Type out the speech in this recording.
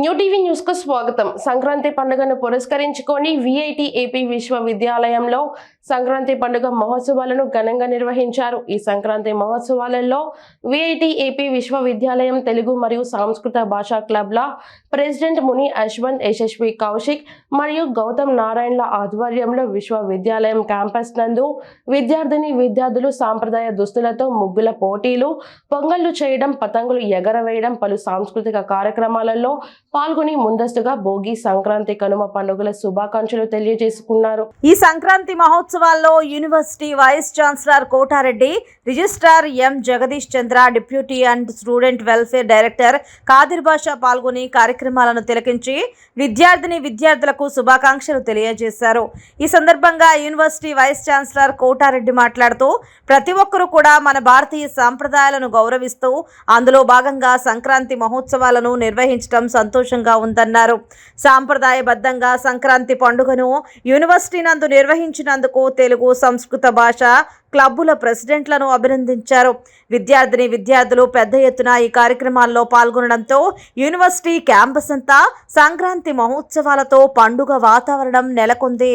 New TV న్యూస్కు స్వాగతం. సంక్రాంతి పండుగను పురస్కరించుకొని విఐటి ఏపీ విశ్వవిద్యాలయంలో సంక్రాంతి పండుగ మహోత్సవాలను ఘనంగా నిర్వహించారు. ఈ సంక్రాంతి మహోత్సవాలలో విఐటి ఏపీ విశ్వవిద్యాలయం తెలుగు మరియు సంస్కృత భాషా క్లబ్ల ప్రెసిడెంట్ ముని అశ్వంత్ యశస్వి కౌశిక్ మరియు గౌతమ్ నారాయణల ఆధ్వర్యంలో విశ్వవిద్యాలయం క్యాంపస్ నందు విద్యార్థిని విద్యార్థులు సాంప్రదాయ దుస్తులతో ముగ్గుల పోటీలు పొంగళ్ళు చేయడం పతంగులు ఎగరవేయడం పలు సాంస్కృతిక కార్యక్రమాలలో పాల్గొని ముందస్తుగా భోగి సంక్రాంతి కనుమ పండుగల శుభాకాంక్షలు తెలియజేసుకున్నారు. ఈ సంక్రాంతి మహోత్సవం మహోత్సవాల్లో university vice chancellor Kotareddy registrar M Jagadish Chandra deputy and student welfare director Kadir Basha పాల్గొని కార్యక్రమాలను తిలకించి విద్యార్థిని విద్యార్థులకు శుభాకాంక్షలు తెలియజేశారు. ఈ సందర్భంగా యూనివర్సిటీ వైస్ ఛాన్సలర్ కోటారెడ్డి మాట్లాడుతూ ప్రతి ఒక్కరూ కూడా మన భారతీయ సాంప్రదాయాలను గౌరవిస్తూ అందులో భాగంగా సంక్రాంతి మహోత్సవాలను నిర్వహించడం సంతోషంగా ఉందన్నారు. సాంప్రదాయబద్ధంగా సంక్రాంతి పండుగను యూనివర్సిటీ నందు నిర్వహించినందుకు తెలుగు సంస్కృత భాష క్లబ్బుల ప్రెసిడెంట్లను అభినందించారు. విద్యార్థిని విద్యార్థులు పెద్ద ఎత్తున ఈ కార్యక్రమాల్లో పాల్గొనడంతో యూనివర్సిటీ క్యాంపస్ అంతా సంక్రాంతి మహోత్సవాలతో పండుగ వాతావరణం నెలకొంది.